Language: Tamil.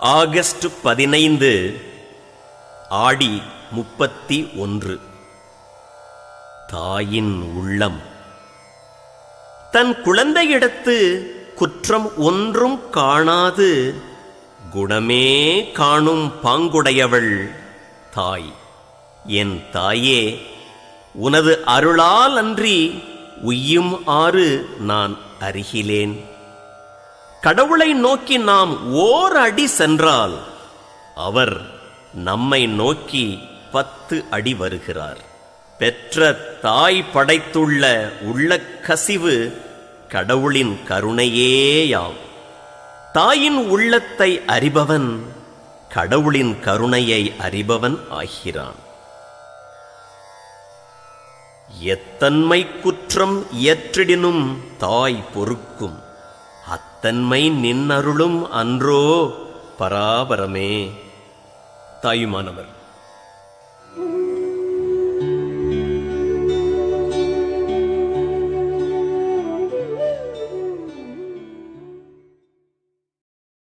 ஆகஸ்ட் பதினைந்து ஆடி முப்பத்தி ஒன்று. தாயின் உள்ளம். தன் குழந்தையிடத்து குற்றம் ஒன்றும் காணாது குணமே காணும் பாங்குடையவள் தாய். என் தாயே உனது அருளால் அன்றி உய்யும் ஆறு நான் அறிகிலேன் கடவுளை நோக்கி நாம் ஓர் அடி சென்றால் அவர் நம்மை நோக்கி பத்து அடி வருகிறார். பெற்ற தாய் படைத்துள்ள உள்ள கசிவு கடவுளின் கருணையேயாம். தாயின் உள்ளத்தை அறிபவன் கடவுளின் கருணையை அறிபவன் ஆகிறான். எத்தன்மை குற்றம் இயற்றிடினும் தாய் பொறுக்கும். தன்மை நின்னருளும் அன்றோ பராபரமே. தாயுமானவர்.